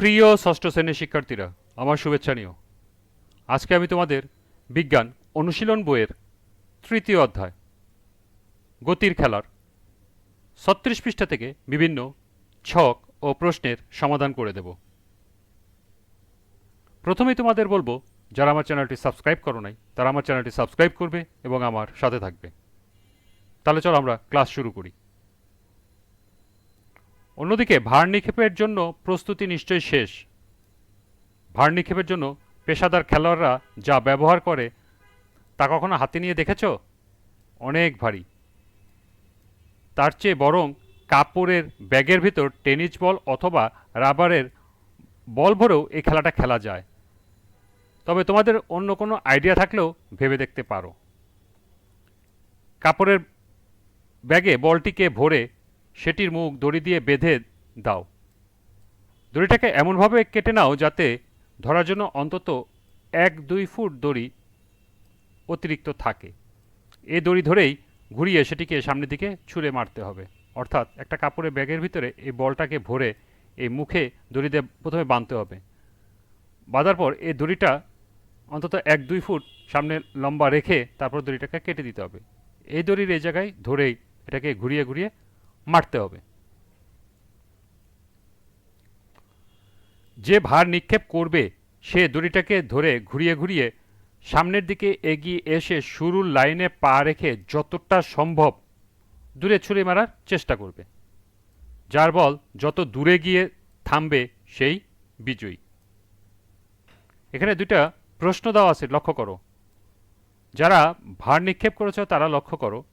প্রিয় ষষ্ঠ শ্রেণির শিক্ষার্থীরা, আমার শুভেচ্ছা নিও। আজকে আমি তোমাদের বিজ্ঞান অনুশীলন বইয়ের তৃতীয় অধ্যায়, গতির খেলার ছত্রিশ পৃষ্ঠা থেকে বিভিন্ন ছক ও প্রশ্নের সমাধান করে দেব। প্রথমেই তোমাদের বলব, যারা আমার চ্যানেলটি সাবস্ক্রাইব করো নাই, তারা আমার চ্যানেলটি সাবস্ক্রাইব করবে এবং আমার সাথে থাকবে। তাহলে চলো আমরা ক্লাস শুরু করি। অন্যদিকে ভার নিক্ষেপের জন্য প্রস্তুতি নিশ্চয়ই শেষ। ভার নিক্ষেপের জন্য পেশাদার খেলোয়াড়রা যা ব্যবহার করে, তা কখনো হাতে নিয়ে দেখেছ? অনেক ভারী। তার চেয়ে বরং কাপড়ের ব্যাগের ভিতর টেনিস বল অথবা রাবারের বল ভরেও এই খেলাটা খেলা যায়। তবে তোমাদের অন্য কোনো আইডিয়া থাকলেও ভেবে দেখতে পারো। কাপড়ের ব্যাগে বলটিকে ভরে সেটির মুখ দড়ি দিয়ে বেঁধে দাও। দড়িটাকে এমনভাবে কেটে নাও যাতে ধরার জন্য অন্তত এক দুই ফুট দড়ি অতিরিক্ত থাকে। এই দড়ি ধরেই ঘুরিয়ে সেটিকে সামনের দিকে ছুঁড়ে মারতে হবে। অর্থাৎ একটা কাপড়ের ব্যাগের ভিতরে এই বলটাকে ভরে এই মুখে দড়ি দিয়ে প্রথমে বাঁধতে হবে। বাঁধার পর এই দড়িটা অন্তত এক দুই ফুট সামনে লম্বা রেখে তারপর দড়িটাকে কেটে দিতে হবে। এই দড়ির এই জায়গায় ধরেই এটাকে ঘুরিয়ে ঘুরিয়ে মারতে হবে। যে ভার নিক্ষেপ করবে, সে দড়িটাকে ধরে ঘুরিয়ে ঘুরিয়ে সামনের দিকে এগিয়ে এসে শুরুর লাইনে পা রেখে যতটা সম্ভব দূরে ছুঁড়ে মারার চেষ্টা করবে। যার বল যত দূরে গিয়ে থামবে, সেই বিজয়ী। এখানে দুইটা প্রশ্ন দেওয়া আছে, লক্ষ্য করো। যারা ভার নিক্ষেপ করেছ, তারা লক্ষ্য করো।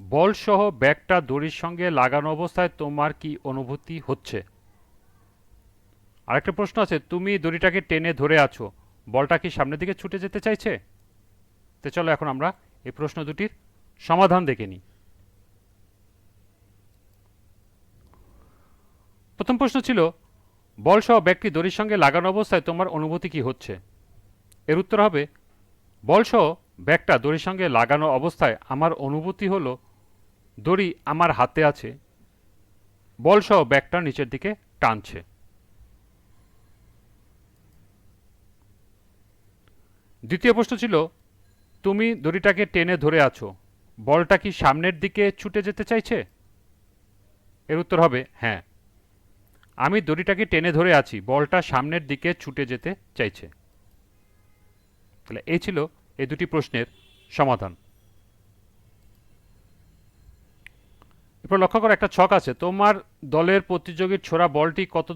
বলসহ ব্যাগটা দড়ির সঙ্গে লাগানো অবস্থায় তোমার কি অনুভূতি হচ্ছে? আরেকটা প্রশ্ন আছে, তুমি দড়িটাকে টেনে ধরে আছো, বলটা কি সামনের দিকে ছুটে যেতে চাইছে? তো চলো এখন আমরা এই প্রশ্ন দুটির সমাধান দেখে নিই। প্রথম প্রশ্ন ছিল, বলসহ ব্যাগটি দড়ির সঙ্গে লাগানো অবস্থায় তোমার অনুভূতি কি হচ্ছে? এর উত্তর হবে, বলসহ ব্যাগটা দড়ির সঙ্গে লাগানো অবস্থায় আমার অনুভূতি হলো দড়ি আমার হাতে আছে। বলসহ ব্যাগটা নিচের দিকে টানছে। দ্বিতীয় প্রশ্ন ছিল, তুমি দড়িটাকে টেনে ধরে আছো, বলটা কি সামনের দিকে ছুটে যেতে চাইছে? এর উত্তর হবে হ্যাঁ। আমি দড়িটাকে টেনে ধরে আছি, বলটা সামনের দিকে ছুটে যেতে চাইছে। তাহলে এই ছিল এই দুটি প্রশ্নের সমাধান। এরপর লক্ষ্য করো, একটা ছক আছে। তোমার দলের প্রতিযোগীর ছোড়া বলটি কত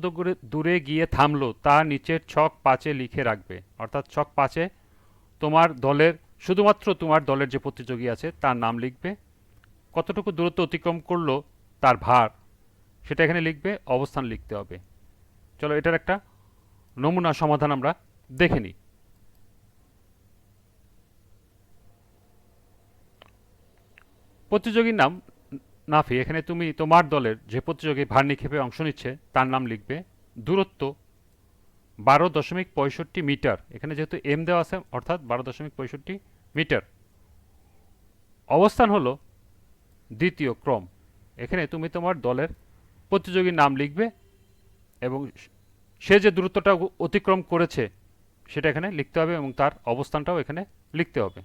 দূরে গিয়ে থামলো, তা নিচের ছক পাঁচে লিখে রাখবে। অর্থাৎ ছক পাঁচে তোমার দলের, শুধুমাত্র তোমার দলের যে প্রতিযোগী আছে, তার নাম লিখবে। কতটুকু দূরত্ব অতিক্রম করল, তার ভার, সেটা এখানে লিখবে, অবস্থান লিখতে হবে। চলো, এটার একটা নমুনা সমাধান আমরা দেখে নিই। প্রতিযোগীর নাম নাফি, এখানে তুমি তোমার দলের যে প্রতিযোগী ভার নিক্ষেপে অংশ নিচ্ছে, তার নাম লিখবে, দূরত্ব বারো দশমিক পঁয়ষট্টি মিটার। এখানে যেহেতু এম দেওয়া আছে, অর্থাৎ বারো দশমিক পঁয়ষট্টি মিটার। অবস্থান হলো দ্বিতীয় ক্রম। এখানে তুমি তোমার দলের প্রতিযোগীর নাম লিখবে এবং সে যে দূরত্বটা অতিক্রম করেছে, সেটা এখানে লিখতে হবে এবং তার অবস্থানটাও এখানে লিখতে হবে।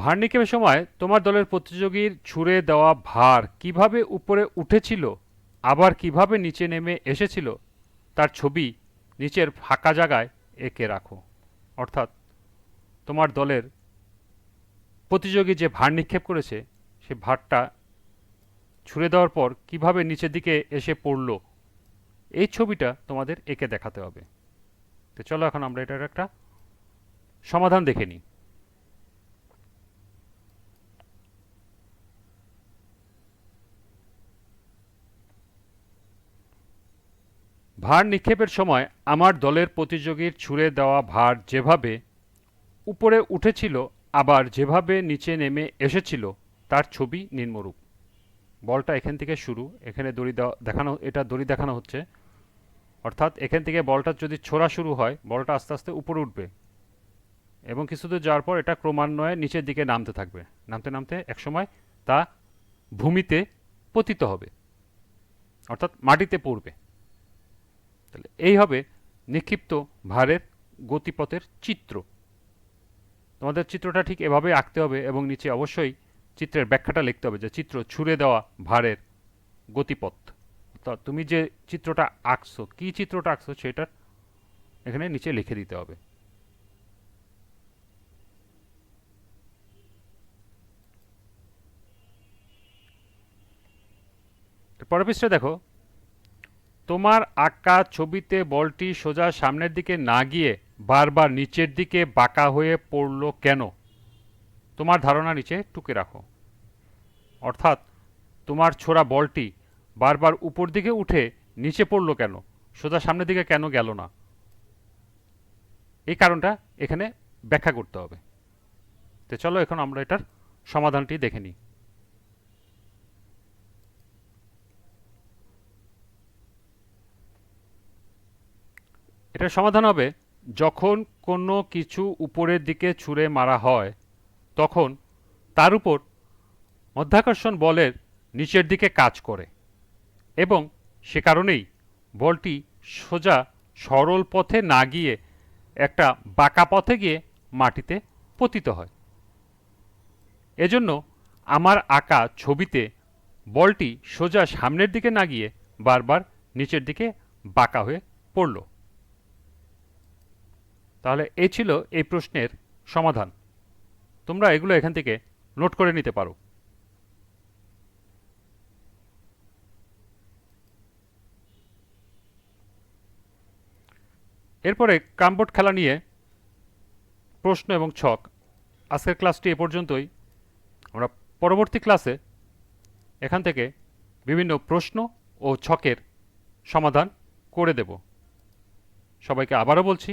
ভার নিক্ষেপের সময় তোমার দলের প্রতিযোগীর ছুঁড়ে দেওয়া ভার কীভাবে উপরে উঠেছিল, আবার কীভাবে নিচে নেমে এসেছিল, তার ছবি নিচের ফাঁকা জায়গায় এঁকে রাখো। অর্থাৎ তোমার দলের প্রতিযোগী যে ভার নিক্ষেপ করেছে, সে ভারটা ছুঁড়ে দেওয়ার পর কীভাবে নিচের দিকে এসে পড়ল, এই ছবিটা তোমাদের এঁকে দেখাতে হবে। তো চলো এখন আমরা এটার একটা সমাধান দেখে নিই। ভার নিক্ষেপের সময় আমার দলের প্রতিযোগীর ছুঁড়ে দেওয়া ভার যেভাবে উপরে উঠেছিল, আবার যেভাবে নিচে নেমে এসেছিল, তার ছবি নিম্নরূপ। বলটা এখান থেকে শুরু, এখানে দড়ি দেখানো, এটা দড়ি দেখানো হচ্ছে। অর্থাৎ এখান থেকে বলটা যদি ছোড়া শুরু হয়, বলটা আস্তে আস্তে উপরে উঠবে। এবং কিছু দূর যাওয়ার পর এটা ক্রমান্বয়ে নিচের দিকে নামতে থাকবে। নামতে নামতে একসময় তা ভূমিতে পতিত হবে। অর্থাৎ মাটিতে পড়বে। তাহলে এই হবে নিক্ষিপ্ত ভারের গতিপথের চিত্র। তোমাদের চিত্রটা ঠিক এভাবে আঁকতে হবে এবং নিচে অবশ্যই চিত্রের ব্যাখ্যাটা লিখতে হবে যে চিত্র ছুঁড়ে দেওয়া ভারের গতিপথ। তা তুমি যে চিত্রটা আঁকছো, কি চিত্রটা আঁকছো সেটার এখানে নিচে লিখে দিতে হবে। পরের পৃষ্ঠে দেখো তোমার আঁকা ছবিতে বলটি সোজা সামনের দিকে না গিয়ে বারবার নিচের দিকে বাঁকা হয়ে পড়ল কেন? তোমার ধারণা নিচে টুকে রাখো। অর্থাৎ তোমার ছোড়া বলটি বারবার উপর দিকে উঠে নিচে পড়ল কেন? সোজা সামনের দিকে কেন গেল না? এই কারণটা এখানে ব্যাখ্যা করতে হবে। তো চলো এখন আমরা এটার সমাধানটি দেখে নিই। এটার সমাধান হবে, যখন কোনো কিছু উপরের দিকে ছুঁড়ে মারা হয়, তখন তার উপর মধ্যাকর্ষণ বলের নিচের দিকে কাজ করে এবং সে কারণেই বলটি সোজা সরল পথে না গিয়ে একটা বাঁকা পথে গিয়ে মাটিতে পতিত হয়। এজন্য আমার আঁকা ছবিতে বলটি সোজা সামনের দিকে না গিয়ে বারবার নিচের দিকে বাঁকা হয়ে পড়ল। তাহলে এই ছিল এই প্রশ্নের সমাধান। তোমরা এগুলো এখান থেকে নোট করে নিতে পারো। এরপরে ক্রামবোর্ড খেলা নিয়ে প্রশ্ন এবং ছক। আজকের ক্লাসটি এ পর্যন্তই। আমরা পরবর্তী ক্লাসে এখান থেকে বিভিন্ন প্রশ্ন ও ছকের সমাধান করে দেব। সবাইকে আবারও বলছি